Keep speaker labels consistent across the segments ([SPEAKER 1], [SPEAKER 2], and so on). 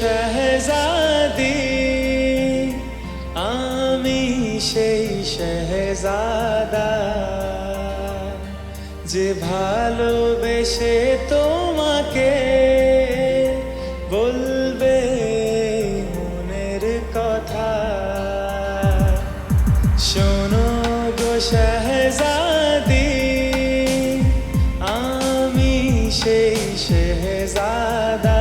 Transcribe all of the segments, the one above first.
[SPEAKER 1] শাহজাদি, আমি সেই শাহজাদা যে ভালোবেসে তোমাকে বলবে মনের কথা। শোনো গো শাহজাদি, আমি সেই শেহজাদা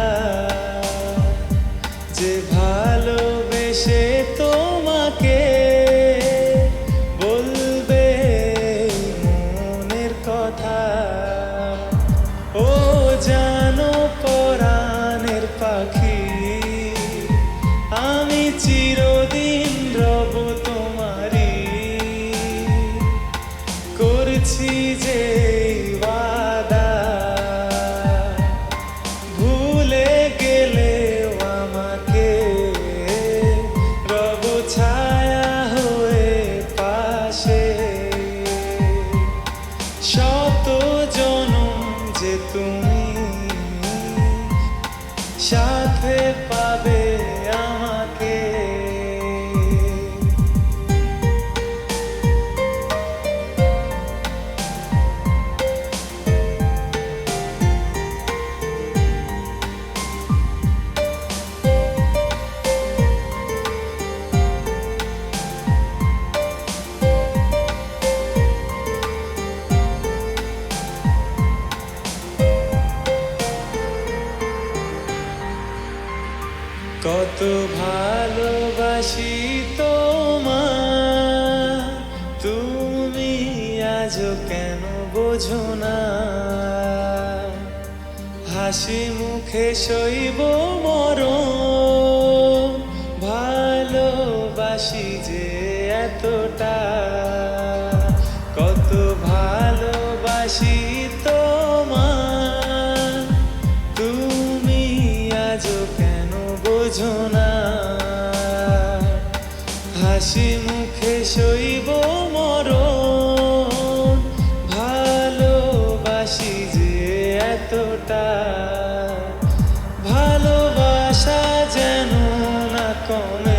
[SPEAKER 1] করছি যে কত ভালোবাসি তোমার। তুমি আজ কেন বোঝো না? হাসি মুখে সইব মর ভালোবাসি যে এতটা। কত ভালোবাসি বোঝো হাসি মুখে শৈব মর ভালোবাসি যে এতটা। ভালোবাসা যেন না কমে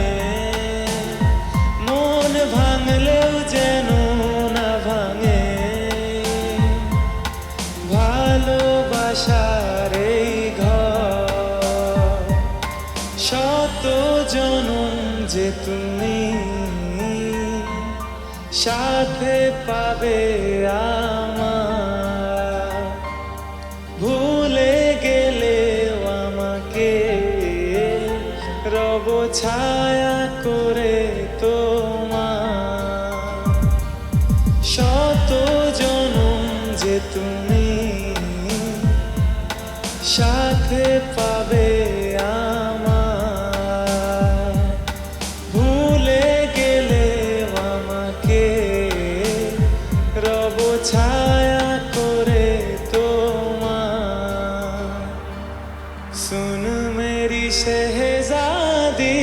[SPEAKER 1] যে তুমি সাথে পাবে ভুলে গেলে আমাকে রব ছায়া করে তোমার। শত জনম যে তুমি সাথে सुन मेरी शहजादी।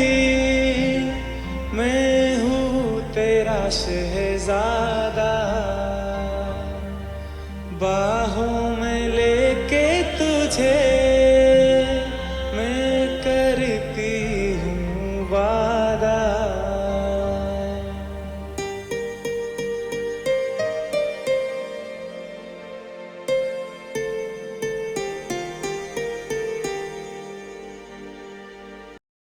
[SPEAKER 1] मैं हूँ तेरा शहजादा। बाहों